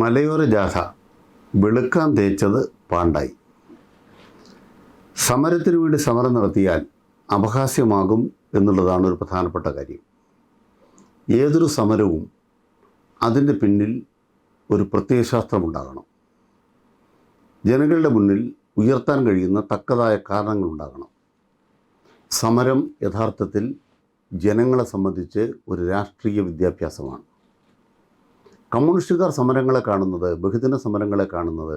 മലയോര ജാഥ വെളുക്കാൻ തേച്ചത് പാണ്ടായി. സമരത്തിനു വേണ്ടി സമരം നടത്തിയാൽ അപഹാസ്യമാകും എന്നുള്ളതാണ് ഒരു പ്രധാനപ്പെട്ട കാര്യം. ഏതൊരു സമരവും അതിന്റെ പിന്നിൽ ഒരു പ്രത്യയശാസ്ത്രമുണ്ടാകണം. ജനങ്ങളുടെ മുന്നിൽ ഉയർത്താൻ കഴിയുന്ന തക്കതായ കാരണങ്ങളുണ്ടാകണം സമരം യഥാർത്ഥത്തിൽ ജനങ്ങളെ സംബന്ധിച്ച് ഒരു രാഷ്ട്രീയ വിദ്യാഭ്യാസമാണ്. കമ്മ്യൂണിസ്റ്റുകാർ സമരങ്ങളെ കാണുന്നത് ബഹുജന സമരങ്ങളെ കാണുന്നത്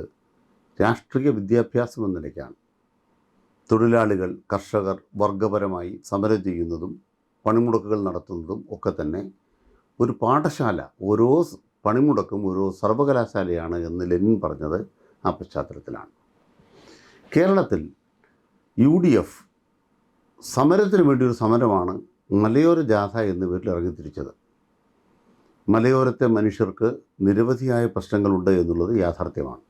രാഷ്ട്രീയ വിദ്യാഭ്യാസം എന്ന നിലയ്ക്കാണ്. തൊഴിലാളികൾ കർഷകർ വർഗപരമായി സമരം ചെയ്യുന്നതും പണിമുടക്കുകൾ നടത്തുന്നതും ഒക്കെ തന്നെ ഒരു പാഠശാല ഓരോ പണിമുടക്കും ഓരോ സർവകലാശാലയാണ് എന്ന് ലെനിൻ പറഞ്ഞത് ആ പശ്ചാത്തലത്തിലാണ്. കേരളത്തിൽ യു ഡി എഫ് സമരത്തിന് വേണ്ടി ഒരു സമരമാണ് മലയോര ജാഥ എന്ന പേരിൽ ഇറങ്ങിത്തിരിച്ചത്. മലയോരത്തെ മനുഷ്യർക്ക് നിരവധിയായ പ്രശ്നങ്ങളുണ്ട് എന്നുള്ളത് യാഥാർത്ഥ്യമാണ്.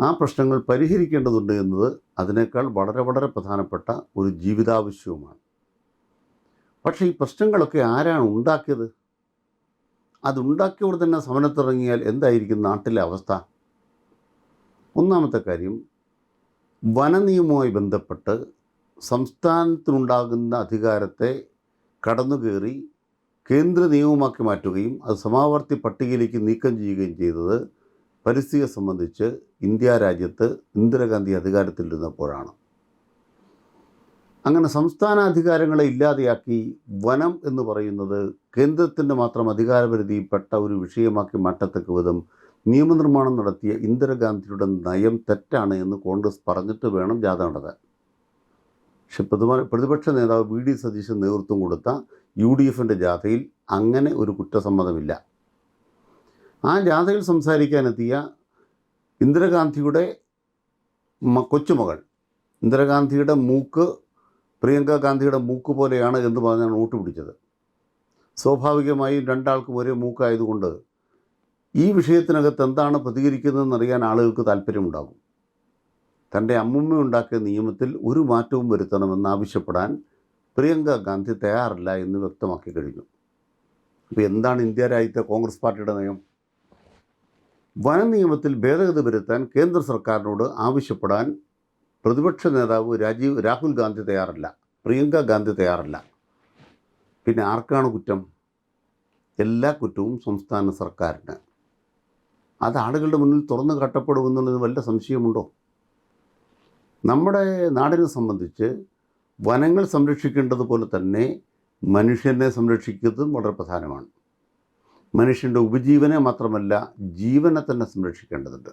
ആ പ്രശ്നങ്ങൾ പരിഹരിക്കേണ്ടതുണ്ട് എന്നത് അതിനേക്കാൾ വളരെ വളരെ പ്രധാനപ്പെട്ട ഒരു ജീവിതാവശ്യവുമാണ്. പക്ഷേ ഈ പ്രശ്നങ്ങളൊക്കെ ആരാണ് ഉണ്ടാക്കിയത്? അതുണ്ടാക്കിയവർ തന്നെ സമരത്തിറങ്ങിയാൽ എന്തായിരിക്കും നാട്ടിലെ അവസ്ഥ? ഒന്നാമത്തെ കാര്യം വനനിയമവുമായി ബന്ധപ്പെട്ട് സംസ്ഥാനത്തിനുണ്ടാകുന്ന അധികാരത്തെ കടന്നുകയറി കേന്ദ്ര നിയമമാക്കി മാറ്റുകയും അത് സമാവർത്തി പട്ടികയിലേക്ക് നീക്കം ചെയ്യുകയും ചെയ്തത് പരിസ്ഥിതിയെ സംബന്ധിച്ച് ഇന്ത്യ രാജ്യത്ത് ഇന്ദിരാഗാന്ധി അധികാരത്തിലിരുന്നപ്പോഴാണ്. അങ്ങനെ സംസ്ഥാന അധികാരങ്ങളെ ഇല്ലാതെയാക്കി വനം എന്ന് പറയുന്നത് കേന്ദ്രത്തിന്റെ മാത്രം അധികാരപരിധിയിൽപ്പെട്ട ഒരു വിഷയമാക്കി മാറ്റത്തക്ക വിധം നിയമനിർമ്മാണം നടത്തിയ ഇന്ദിരാഗാന്ധിയുടെ നയം തെറ്റാണ് എന്ന് കോൺഗ്രസ് പറഞ്ഞിട്ട് വേണം ജാഥ നടത്താൻ. പക്ഷെ പ്രതിപ പ്രതിപക്ഷ നേതാവ് വി ഡി സതീശൻ നേതൃത്വം കൊടുത്ത യു ഡി എഫിന്റെ ജാഥയിൽ അങ്ങനെ ഒരു കുറ്റസമ്മതമില്ല. ആ ജാഥയിൽ സംസാരിക്കാനെത്തിയ ഇന്ദിരാഗാന്ധിയുടെ കൊച്ചുമകൾ ഇന്ദിരാഗാന്ധിയുടെ മൂക്ക് പ്രിയങ്ക ഗാന്ധിയുടെ മൂക്ക് പോലെയാണ് എന്ന് പറഞ്ഞാണ് വോട്ട് പിടിച്ചത്. സ്വാഭാവികമായും രണ്ടാൾക്കും ഒരേ മൂക്കായതുകൊണ്ട് ഈ വിഷയത്തിനകത്ത് എന്താണ് പ്രതികരിക്കുന്നതെന്ന് അറിയാൻ ആളുകൾക്ക് താല്പര്യമുണ്ടാകും. തന്റെ അമ്മുമ്മ ഉണ്ടാക്കിയ നിയമത്തിൽ ഒരു മാറ്റവും വരുത്തണമെന്ന് ആവശ്യപ്പെടാൻ പ്രിയങ്ക ഗാന്ധി തയ്യാറല്ല എന്ന് വ്യക്തമാക്കി കഴിഞ്ഞു. അപ്പോൾ എന്താണ് ഇന്ത്യ രാജ്യത്തെ കോൺഗ്രസ് പാർട്ടിയുടെ നയം? വന നിയമത്തിൽ ഭേദഗതി വരുത്താൻ കേന്ദ്ര സർക്കാരിനോട് ആവശ്യപ്പെടാൻ പ്രതിപക്ഷ നേതാവ് രാജീവ് രാഹുൽ ഗാന്ധി തയ്യാറല്ല. പ്രിയങ്ക ഗാന്ധി തയ്യാറല്ല. പിന്നെ ആർക്കാണ് കുറ്റം? എല്ലാ കുറ്റവും സംസ്ഥാന സർക്കാരിന്. അത് ആളുകളുടെ മുന്നിൽ തുറന്നു കാട്ടപ്പെടുമെന്നുള്ളത് വല്ല സംശയമുണ്ടോ? നമ്മുടെ നാടിനെ സംബന്ധിച്ച് വനങ്ങൾ സംരക്ഷിക്കേണ്ടതുപോലെ തന്നെ മനുഷ്യനെ സംരക്ഷിക്കുന്നതും വളരെ പ്രധാനമാണ്. മനുഷ്യന്റെ ഉപജീവനെ മാത്രമല്ല ജീവനെ തന്നെ സംരക്ഷിക്കേണ്ടതുണ്ട്.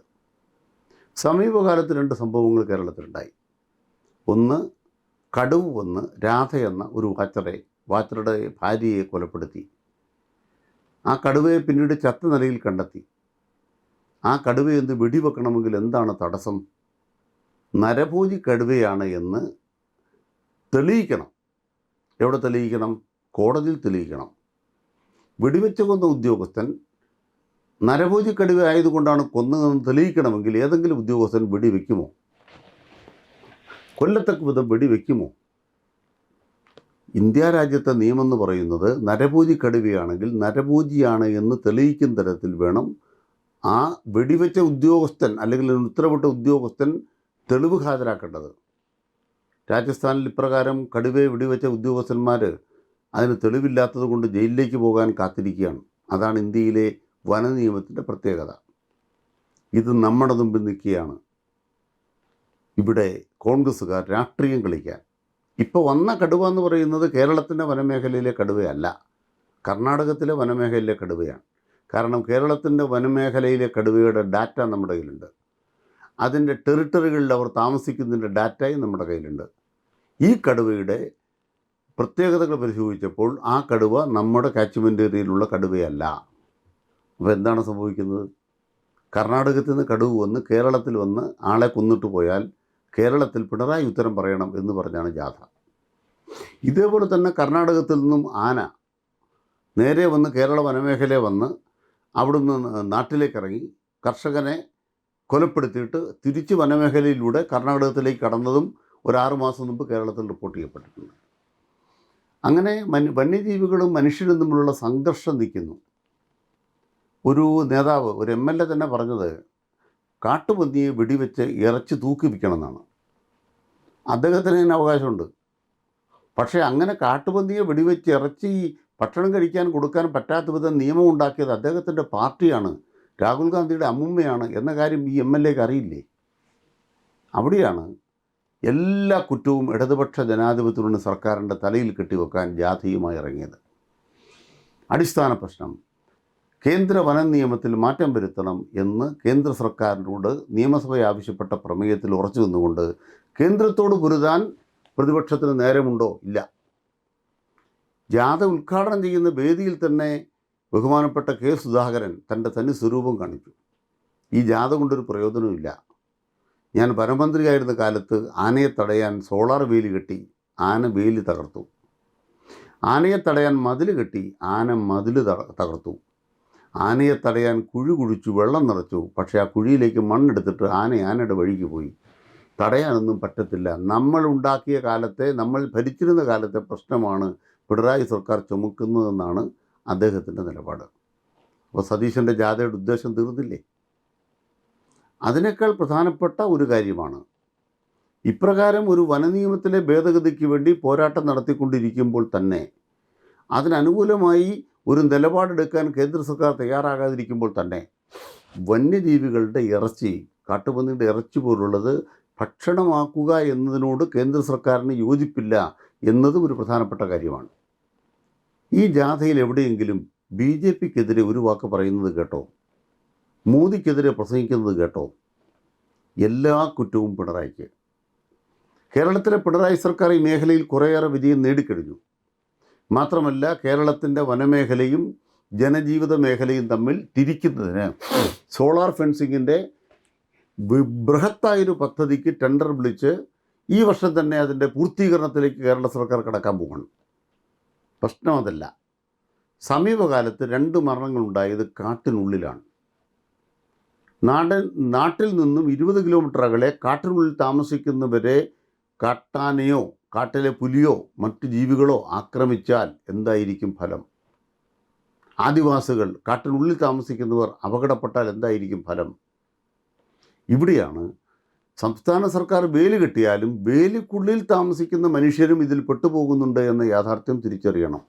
സമീപകാലത്ത് രണ്ട് സംഭവങ്ങൾ കേരളത്തിലുണ്ടായി. ഒന്ന് കടുവ് വന്ന് രാധ എന്ന ഒരു വാച്ചറെ വാച്ചറുടെ ഭാര്യയെ കൊലപ്പെടുത്തി. ആ കടുവയെ പിന്നീട് ചത്ത നിലയിൽ കണ്ടെത്തി. ആ കടുവയെ എന്ത് വെടിവെക്കണമെങ്കിൽ എന്താണ് തടസ്സം? നരഭോജി കടുവയാണ് എന്ന് തെളിയിക്കണം. എവിടെ തെളിയിക്കണം? കോടതിയിൽ തെളിയിക്കണം. വെടിവെച്ച് കൊന്ന ഉദ്യോഗസ്ഥൻ നരഭോജിക്കടിവ് കടുവ ആയതുകൊണ്ടാണ് കൊന്നതെന്ന് തെളിയിക്കണമെങ്കിൽ ഏതെങ്കിലും ഉദ്യോഗസ്ഥൻ വെടിവെക്കുമോ? കൊല്ലത്തക്ക വിധം വെടിവെക്കുമോ? ഇന്ത്യ രാജ്യത്തെ നിയമം എന്ന് പറയുന്നത് നരഭൂജി കടുവയാണെങ്കിൽ നരഭോജിയാണ് എന്ന് തെളിയിക്കുന്ന തരത്തിൽ വേണം ആ വെടിവെച്ച ഉദ്യോഗസ്ഥൻ അല്ലെങ്കിൽ ഉത്തരവിട്ട ഉദ്യോഗസ്ഥൻ തെളിവ് ഹാജരാക്കേണ്ടത്. രാജസ്ഥാനിൽ ഇപ്രകാരം കടുവയെ വെടിവെച്ച ഉദ്യോഗസ്ഥന്മാർ അതിന് തെളിവില്ലാത്തത് കൊണ്ട് ജയിലിലേക്ക് പോകാൻ കാത്തിരിക്കുകയാണ്. അതാണ് ഇന്ത്യയിലെ വന നിയമത്തിന്റെ പ്രത്യേകത. ഇത് നമ്മുടെ മുമ്പിൽ നിൽക്കുകയാണ്. ഇവിടെ കോൺഗ്രസ്സുകാർ രാഷ്ട്രീയം കളിക്കാൻ. ഇപ്പോൾ വന്ന കടുവ എന്ന് പറയുന്നത് കേരളത്തിന്റെ വനമേഖലയിലെ കടുവയല്ല. കർണാടകത്തിലെ വനമേഖലയിലെ കടുവയാണ്. കാരണം കേരളത്തിന്റെ വനമേഖലയിലെ കടുവയുടെ ഡാറ്റ നമ്മുടെ കയ്യിലുണ്ട്. അതിന്റെ ടെറിട്ടറികളിൽ അവർ താമസിക്കുന്നതിന്റെ ഡാറ്റയും നമ്മുടെ കയ്യിലുണ്ട്. ഈ കടുവയുടെ പ്രത്യേകതകൾ പരിശോധിച്ചപ്പോൾ ആ കടുവ നമ്മുടെ കാച്ച്മെന്റ് ഏരിയയിലുള്ള കടുവയല്ല. അപ്പോൾ എന്താണ് സംഭവിക്കുന്നത്? കർണാടകത്തിൽ നിന്ന് കടുവ വന്ന് കേരളത്തിൽ വന്ന് ആളെ കൊന്നിട്ട് പോയാൽ കേരളത്തിൽ പിണറായി ഉത്തരം പറയണം എന്ന് പറഞ്ഞാണ് ജാഥ. ഇതേപോലെ തന്നെ കർണാടകത്തിൽ നിന്നും ആന നേരെ വന്ന് കേരള വനമേഖലയെ വന്ന് അവിടുന്ന് നാട്ടിലേക്ക് ഇറങ്ങി കർഷകനെ കൊലപ്പെടുത്തിയിട്ട് തിരിച്ച് വനമേഖലയിലൂടെ കർണാടകത്തിലേക്ക് കടന്നതും ഒരു ആറ് മാസം മുമ്പ് കേരളത്തിൽ റിപ്പോർട്ട് ചെയ്യപ്പെട്ടിട്ടുണ്ട്. അങ്ങനെ മനു വന്യജീവികളും മനുഷ്യരും തമ്മിലുള്ള സംഘർഷം നിൽക്കുന്നു. ഒരു നേതാവ് ഒരു എം എൽ എ തന്നെ പറഞ്ഞത് കാട്ടുപന്നിയെ വെടിവെച്ച് ഇറച്ചി തൂക്കി വിൽക്കണം എന്നാണ് അദ്ദേഹത്തിന് തന്നെ അവകാശമുണ്ട്. പക്ഷേ അങ്ങനെ കാട്ടുപന്നിയെ വെടിവെച്ച് ഇറച്ചി ഭക്ഷണം കഴിക്കാൻ കൊടുക്കാൻ പറ്റാത്ത വിധം നിയമം ഉണ്ടാക്കിയത് അദ്ദേഹത്തിന്റെ പാർട്ടിയാണ്. രാഹുൽ ഗാന്ധിയുടെ അമ്മുമ്മയാണ് എന്ന കാര്യം ഈ എം എൽ എക്ക് അറിയില്ലേ? അവിടെയാണ് എല്ലാ കുറ്റവും ഇടതുപക്ഷ ജനാധിപത്യത്തിലുള്ള സർക്കാരിന്റെ തലയിൽ കെട്ടിവെക്കാൻ ജാഥയുമായി ഇറങ്ങിയത്. അടിസ്ഥാന പ്രശ്നം കേന്ദ്ര വന നിയമത്തിൽ മാറ്റം വരുത്തണം എന്ന് കേന്ദ്ര സർക്കാരിനോട് നിയമസഭ ആവശ്യപ്പെട്ട പ്രമേയത്തിൽ ഉറച്ചു നിന്നുകൊണ്ട് കേന്ദ്രത്തോട് പൊരുതാൻ പ്രതിപക്ഷത്തിന് നേരമുണ്ടോ? ഇല്ല. ജാഥ ഉദ്ഘാടനം ചെയ്യുന്ന വേദിയിൽ തന്നെ ബഹുമാനപ്പെട്ട കെ സുധാകരൻ തന്റെ തനി സ്വരൂപം കാണിച്ചു. ഈ ജാഥ കൊണ്ടൊരു പ്രയോജനവുമില്ല. ഞാൻ വനമന്ത്രിയായിരുന്ന കാലത്ത് ആനയെ തടയാൻ സോളാർ വേലി കെട്ടി ആന വേലി തകർത്തു. ആനയെ തടയാൻ മതിൽ കെട്ടി ആന മതിൽ തകർത്തു. ആനയെ തടയാൻ കുഴി കുഴിച്ചു വെള്ളം നിറച്ചു. പക്ഷേ ആ കുഴിയിലേക്ക് മണ്ണെടുത്തിട്ട് ആന ആനയുടെ വഴിക്ക് പോയി. തടയാനൊന്നും പറ്റത്തില്ല. നമ്മൾ ഉണ്ടാക്കിയ കാലത്തെ നമ്മൾ ഭരിച്ചിരുന്ന കാലത്തെ പ്രശ്നമാണ് പിണറായി സർക്കാർ ചുമക്കുന്നതെന്നാണ് അദ്ദേഹത്തിന്റെ നിലപാട്. അപ്പോൾ സതീശന്റെ ജാഥയുടെ ഉദ്ദേശം തീർന്നില്ലേ? അതിനേക്കാൾ പ്രധാനപ്പെട്ട ഒരു കാര്യമാണ്. ഇപ്രകാരം ഒരു വനനിയമത്തിലെ ഭേദഗതിക്ക് വേണ്ടി പോരാട്ടം നടത്തിക്കൊണ്ടിരിക്കുമ്പോൾ തന്നെ അതിനനുകൂലമായി ഒരു നിലപാടെടുക്കാൻ കേന്ദ്ര സർക്കാർ തയ്യാറാകാതിരിക്കുമ്പോൾ തന്നെ വന്യജീവികളുടെ ഇറച്ചി കാട്ടുപന്നിയുടെ ഇറച്ചി പോലുള്ളത് ഭക്ഷണമാക്കുക എന്നതിനോട് കേന്ദ്ര സർക്കാരിന് യോജിപ്പില്ല എന്നതും ഒരു പ്രധാനപ്പെട്ട കാര്യമാണ്. ഈ ജാഥയിൽ എവിടെയെങ്കിലും ബി ജെ പിക്കെതിരെ ഒരു വാക്ക് പറയുന്നത് കേട്ടോ? മോദിക്കെതിരെ പ്രസംഗിക്കുന്നത് കേട്ടോ. എല്ലാ കുറ്റവും പിണറായിക്ക്. കേരളത്തിലെ പിണറായി സർക്കാർ ഈ മേഖലയിൽ കുറേയേറെ വിജയം നേടിക്കഴിഞ്ഞു. മാത്രമല്ല കേരളത്തിന്റെ വനമേഖലയും ജനജീവിത മേഖലയും തമ്മിൽ തിരിക്കുന്നതിന് സോളാർ ഫെൻസിങ്ങിന്റെ ബൃഹത്തായൊരു പദ്ധതിക്ക് ടെൻഡർ വിളിച്ച് ഈ വർഷം തന്നെ അതിന്റെ പൂർത്തീകരണത്തിലേക്ക് കേരള സർക്കാർ കടക്കാൻ പോകണം പ്രശ്നം അതല്ല. സമീപകാലത്ത് രണ്ട് മരണങ്ങളുണ്ടായത് കാട്ടിനുള്ളിലാണ്. നാടൻ നാട്ടിൽ നിന്നും ഇരുപത് കിലോമീറ്റർ അകലെ കാട്ടിനുള്ളിൽ താമസിക്കുന്നവരെ കാട്ടാനയോ കാട്ടിലെ പുലിയോ മറ്റു ജീവികളോ ആക്രമിച്ചാൽ എന്തായിരിക്കും ഫലം? ആദിവാസികൾ കാട്ടിനുള്ളിൽ താമസിക്കുന്നവർ അപകടപ്പെട്ടാൽ എന്തായിരിക്കും ഫലം? ഇവിടെയാണ് സംസ്ഥാന സർക്കാർ വേലി കെട്ടിയാലും വേലിക്കുള്ളിൽ താമസിക്കുന്ന മനുഷ്യരും ഇതിൽ പെട്ടുപോകുന്നുണ്ട് എന്ന യാഥാർത്ഥ്യം തിരിച്ചറിയണം.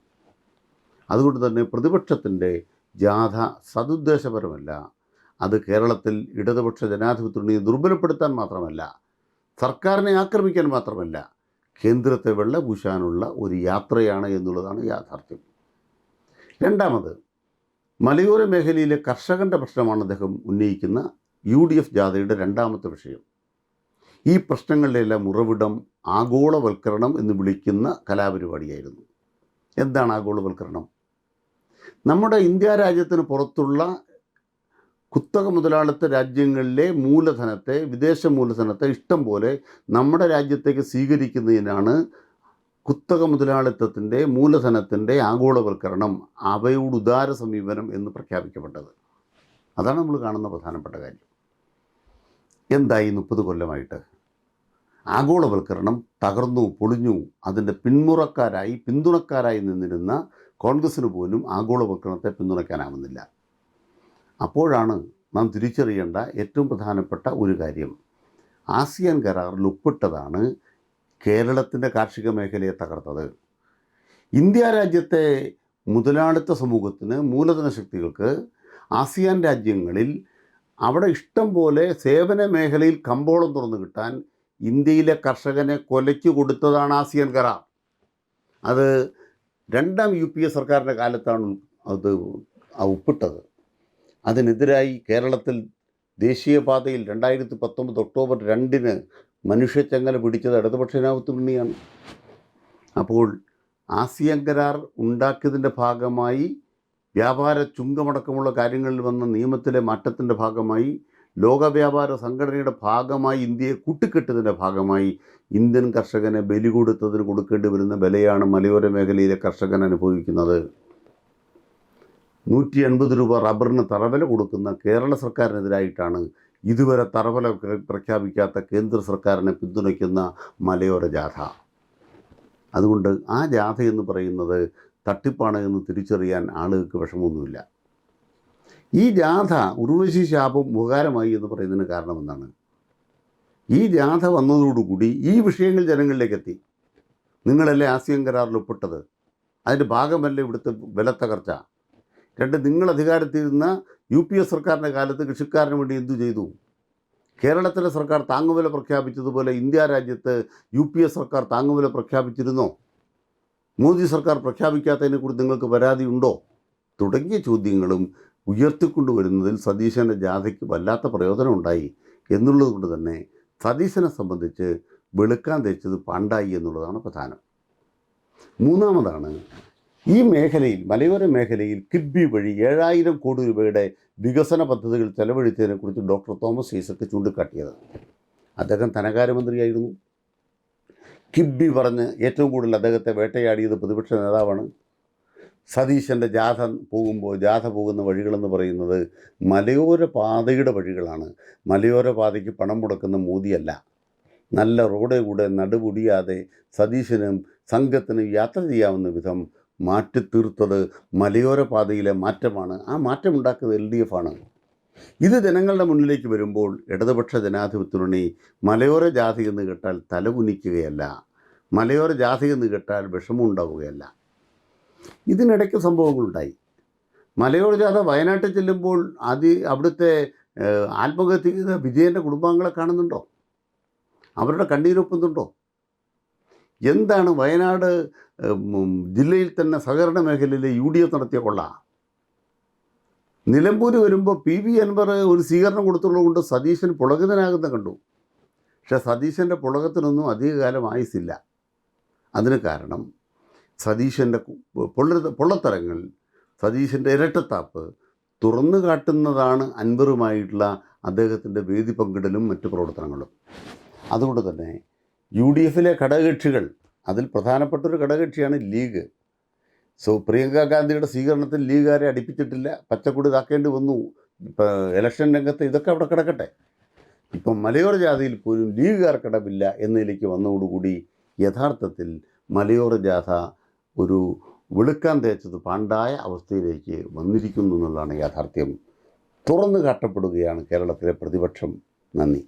അതുകൊണ്ട് തന്നെ പ്രതിപക്ഷത്തിന്റെ ജാഥ സതുദ്ദേശപരമല്ല. അത് കേരളത്തിൽ ഇടതുപക്ഷ ജനാധിപത്യത്തിനെ ദുർബലപ്പെടുത്താൻ മാത്രമല്ല സർക്കാരിനെ ആക്രമിക്കാൻ മാത്രമല്ല കേന്ദ്രത്തെ വെള്ളപൂശാനുള്ള ഒരു യാത്രയാണ് എന്നുള്ളതാണ് യാഥാർത്ഥ്യം. രണ്ടാമത് മലയോര മേഖലയിലെ കർഷകന്റെ പ്രശ്നമാണ് അദ്ദേഹം ഉന്നയിക്കുന്ന യു ഡി എഫ് ജാഥയുടെ രണ്ടാമത്തെ വിഷയം. ഈ പ്രശ്നങ്ങളുടെയെല്ലാം ഉറവിടം ആഗോളവൽക്കരണം എന്ന് വിളിക്കുന്ന കലാപരിപാടിയായിരുന്നു. എന്താണ് ആഗോളവൽക്കരണം? നമ്മുടെ ഇന്ത്യ രാജ്യത്തിന് പുറത്തുള്ള കുത്തക മുതലാളിത്ത രാജ്യങ്ങളിലെ മൂലധനത്തെ വിദേശ മൂലധനത്തെ ഇഷ്ടം പോലെ നമ്മുടെ രാജ്യത്തേക്ക് സ്വീകരിക്കുന്നതിനാണ് കുത്തക മുതലാളിത്തത്തിന്റെ മൂലധനത്തിന്റെ ആഗോളവൽക്കരണം അവയോട് ഉദാര സമീപനം എന്ന് പ്രഖ്യാപിക്കപ്പെട്ടത്. അതാണ് നമ്മൾ കാണുന്ന പ്രധാനപ്പെട്ട കാര്യം. എന്തായി മുപ്പത് കൊല്ലമായിട്ട്? ആഗോളവൽക്കരണം തകർന്നു പൊളിഞ്ഞു അതിന്റെ പിന്മുറക്കാരായി പിന്തുണക്കാരായി നിന്നിരുന്ന കോൺഗ്രസ്സിന് പോലും ആഗോളവൽക്കരണത്തെ പിന്തുണയ്ക്കാനാവുന്നില്ല. അപ്പോഴാണ് നാം തിരിച്ചറിയേണ്ട ഏറ്റവും പ്രധാനപ്പെട്ട ഒരു കാര്യം. ആസിയാൻ കരാറിൽ ഒപ്പിട്ടതാണ് കേരളത്തിന്റെ കാർഷിക മേഖലയെ തകർത്തത്. ഇന്ത്യ രാജ്യത്തെ മുതലാളിത്ത സമൂഹത്തിന് മൂലധന ശക്തികൾക്ക് ആസിയാൻ രാജ്യങ്ങളിൽ അവിടെ ഇഷ്ടം പോലെ സേവന മേഖലയിൽ കമ്പോളം തുറന്നു കിട്ടാൻ ഇന്ത്യയിലെ കർഷകനെ കൊലയ്ക്ക് കൊടുത്തതാണ് ആസിയാൻ കരാർ. അത് രണ്ടാം യു പി എ സർക്കാരിന്റെ കാലത്താണ് അത് ഒപ്പിട്ടത് അതിനെതിരായി കേരളത്തിൽ ദേശീയപാതയിൽ രണ്ടായിരത്തി പത്തൊമ്പത് ഒക്ടോബർ രണ്ടിന് മനുഷ്യച്ചങ്ങല പിടിച്ചത് ഇടതുപക്ഷ ജനാധിപത്യ അപ്പോൾ ആസിയാൻ കരാർ ഉണ്ടാക്കിയതിന്റെ ഭാഗമായി വ്യാപാര ചുങ്കമടക്കമുള്ള കാര്യങ്ങളിൽ വന്ന നിയമത്തിലെ മാറ്റത്തിന്റെ ഭാഗമായി ലോക വ്യാപാര സംഘടനയുടെ ഭാഗമായി ഇന്ത്യയെ കൂട്ടിക്കെട്ടതിന്റെ ഭാഗമായി ഇന്ത്യൻ കർഷകനെ ബലി കൊടുത്തതിന് കൊടുക്കേണ്ടി വരുന്ന ബലയാണ് മലയോര മേഖലയിലെ കർഷകൻ അനുഭവിക്കുന്നത്. നൂറ്റി എൺപത് രൂപ റബ്ബറിന് തറവില കൊടുക്കുന്ന കേരള സർക്കാരിനെതിരായിട്ടാണ് ഇതുവരെ തറവില പ്രഖ്യാപിക്കാത്ത കേന്ദ്ര സർക്കാരിനെ പിന്തുണയ്ക്കുന്ന മലയോര ജാഥ. അതുകൊണ്ട് ആ ജാഥ എന്ന് പറയുന്നത് തട്ടിപ്പാണ് എന്ന് തിരിച്ചറിയാൻ ആളുകൾക്ക് വിഷമമൊന്നുമില്ല. ഈ ജാഥ ഉർവശി ശാപം ഉപകാരമായി എന്ന് പറയുന്നതിന് കാരണമെന്താണ് ഈ ജാഥ വന്നതോടുകൂടി ഈ വിഷയങ്ങൾ ജനങ്ങളിലേക്ക് എത്തി നിങ്ങളല്ലേ ആസിയം കരാറിൽ ഒപ്പിട്ടത് അതിന്റെ ഭാഗമല്ലേ ഇവിടുത്തെ വിലത്തകർച്ച? രണ്ട് നിങ്ങൾ അധികാരത്തിരുന്ന യു പി എസ് സർക്കാരിന്റെ കാലത്ത് കൃഷിക്കാരന് വേണ്ടി എന്തു ചെയ്തു? കേരളത്തിലെ സർക്കാർ താങ്ങുവില പ്രഖ്യാപിച്ചതുപോലെ ഇന്ത്യ രാജ്യത്ത് യു പി എസ് സർക്കാർ താങ്ങുവില പ്രഖ്യാപിച്ചിരുന്നോ? മോദി സർക്കാർ പ്രഖ്യാപിക്കാത്തതിനെക്കുറിച്ച് നിങ്ങൾക്ക് പരാതിയുണ്ടോ തുടങ്ങിയ ചോദ്യങ്ങളും ഉയർത്തിക്കൊണ്ടുവരുന്നതിൽ സതീശന്റെ ജാഥയ്ക്ക് വല്ലാത്ത പ്രയോജനം ഉണ്ടായി എന്നുള്ളത് കൊണ്ട് തന്നെ സതീശനെ സംബന്ധിച്ച് വെളുക്കാൻ തേച്ചത് പാണ്ടായി എന്നുള്ളതാണ് പ്രധാനം. മൂന്നാമതാണ് ഈ മേഖലയിൽ മലയോര മേഖലയിൽ കിഡ്ബി വഴി ഏഴായിരം കോടി രൂപയുടെ വികസന പദ്ധതികൾ ചെലവഴിച്ചതിനെക്കുറിച്ച് ഡോക്ടർ തോമസ് ഐസക്ക് ചൂണ്ടിക്കാട്ടിയത്. അദ്ദേഹം ധനകാര്യമന്ത്രിയായിരുന്നു. കിബി പറഞ്ഞ് ഏറ്റവും കൂടുതൽ അദ്ദേഹത്തെ വേട്ടയാടിയത് പ്രതിപക്ഷ നേതാവാണ്. സതീശന്റെ ജാഥ പോകുമ്പോൾ ജാഥ പോകുന്ന വഴികളെന്ന് പറയുന്നത് മലയോര പാതയുടെ വഴികളാണ്. മലയോര പാതയ്ക്ക് പണം മുടക്കുന്ന മോദിയല്ല. നല്ല റോഡ് കൂടെ നടുപൊടിയാതെ സതീശനും സംഘത്തിനും യാത്ര ചെയ്യാവുന്ന വിധം മാറ്റിത്തീർത്തത് മലയോര പാതയിലെ മാറ്റമാണ്. ആ മാറ്റം ഉണ്ടാക്കുന്നത് എൽ ഡി എഫ് ആണ്. ഇത് ജനങ്ങളുടെ മുന്നിലേക്ക് വരുമ്പോൾ ഇടതുപക്ഷ ജനാധിപത്യമുണ്ണി മലയോര ജാതി എന്ന് കേട്ടാൽ തലകുനിക്കുകയല്ല. മലയോര ജാതി എന്ന് കേട്ടാൽ വിഷമമുണ്ടാവുകയല്ല ഇതിനിടയ്ക്ക് സംഭവങ്ങളുണ്ടായി. മലയോര ജാത വയനാട്ടിൽ ചെല്ലുമ്പോൾ ആദ്യ അവിടുത്തെ ആത്മഹത്യ വിജയന്റെ കുടുംബാംഗങ്ങളെ കാണുന്നുണ്ടോ? അവരുടെ കണ്ണീരൊപ്പുന്നുണ്ടോ? എന്താണ് വയനാട് ജില്ലയിൽ തന്നെ സഹകരണ മേഖലയിലെ യു ഡി എഫ് നടത്തിയ കൊള്ള? നിലമ്പൂർ വരുമ്പോൾ പി വി അൻവർ ഒരു സ്വീകരണം കൊടുത്തുള്ളത് കൊണ്ട് സതീശൻ പുളകിതനാകുന്ന കണ്ടു. പക്ഷെ സതീശന്റെ പുളകത്തിനൊന്നും അധികകാലം ആയുസില്ല അതിന് കാരണം സതീശന്റെ പൊള്ള പൊള്ളത്തരങ്ങൾ സതീശന്റെ ഇരട്ടത്താപ്പ് തുറന്നു കാട്ടുന്നതാണ് അൻവറുമായിട്ടുള്ള അദ്ദേഹത്തിന്റെ വേദി പങ്കിടലും മറ്റു പ്രവർത്തനങ്ങളും. അതുകൊണ്ട് തന്നെ യു ഡി എഫിലെ ഘടകകക്ഷികൾ അതിൽ പ്രധാനപ്പെട്ട ഒരു ഘടകകക്ഷിയാണ് ലീഗ്. സോ പ്രിയങ്ക ഗാന്ധിയുടെ സ്വീകരണത്തിൽ ലീഗുകാരെ അടുപ്പിച്ചിട്ടില്ല പച്ചക്കുടി താക്കേണ്ടി വന്നു ഇലക്ഷൻ രംഗത്ത് ഇതൊക്കെ അവിടെ കിടക്കട്ടെ. ഇപ്പം മലയോര ജാഥയിൽ പോലും ലീഗുകാർക്കിടമില്ല എന്നതിലേക്ക് വന്നതോടുകൂടി യഥാർത്ഥത്തിൽ മലയോര ജാഥ ഒരു വെളുക്കാൻ തേച്ചത് പാണ്ടായ അവസ്ഥയിലേക്ക് വന്നിരിക്കുന്നു എന്നുള്ളതാണ് യാഥാർത്ഥ്യം. തുറന്നു കാട്ടപ്പെടുകയാണ് കേരളത്തിലെ പ്രതിപക്ഷം. നന്ദി.